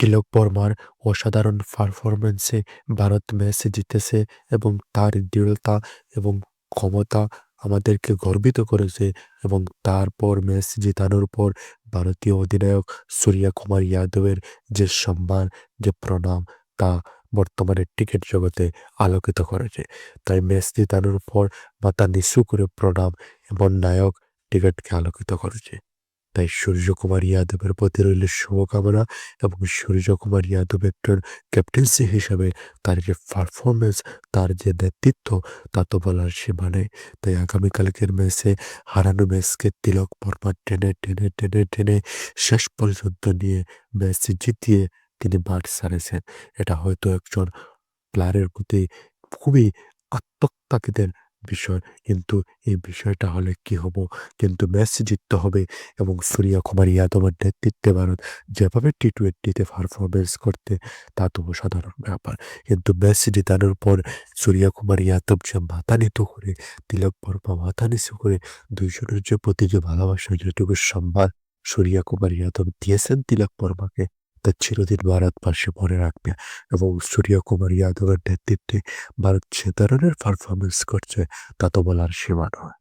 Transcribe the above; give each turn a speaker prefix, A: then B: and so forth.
A: তিলক বর্মার অসাধারণ পারফরম্যান্সে ভারত ম্যাচ জিতেছে এবং তার দৃঢ়তা এবং ক্ষমতা আমাদেরকে গর্বিত করেছে এবং তারপর ম্যাচ জেতানোর পর ভারতীয় অধিনায়ক সূর্যা কুমার যাদবের যে সম্মান, যে প্রণাম তা বর্তমানে ক্রিকেট জগতে আলোকিত করেছে। তাই ম্যাচ জেতানোর পর মাথা নিচু করে প্রণাম এমন নায়ক ক্রিকেটকে আলোকিত করেছে। তাই সূর্যকুমার যাদবের প্রতি রইল শুভকামনা এবং সূর্যকুমার যাদব একজন ক্যাপ্টেন্সি হিসাবে তার যে পারফরমেন্স তার যে নেতৃত্ব, তা তো বলার সীমা নেই। তাই আগামীকালকের ম্যাচে হারানো ম্যাচকে তিলক বর্মা টেনে টেনে টেনে টেনে শেষ পর্যন্ত নিয়ে ম্যাচ জিতিয়ে তিনি মাঠ সারেছেন। এটা হয়তো একজন প্লেয়ারের প্রতি খুবই আত্মত্যাগীদের বিষয়। কিন্তু এই বিষয়টা হলে কি হব? কিন্তু ম্যাচ জিততে হবে এবং সূর্যা কুমার ইয়াদবের নেতৃত্বে ভারত যেভাবে টি টোয়েন্টিতে পারফরমেন্স করতে, তা তো অসাধারণ ব্যাপার। কিন্তু ম্যাচ জেতানোর পর সূর্যা কুমার ইয়াদব যে মাথা নিত করে, তিলক বর্মা মাথা নিচু করে দুইজনের যে প্রতি যে ভালোবাসা, যেটুকু সম্মান সূর্যা কুমার ইয়াদব দিয়েছেন তিলক বর্মাকে তা চিরদিন ভারত পাশে মনে রাখবে এবং সূর্য কুমার যাদবের নেতৃত্বে ভারত যে ধরনের পারফরমেন্স করছে তা তো বলার সীমা নয়।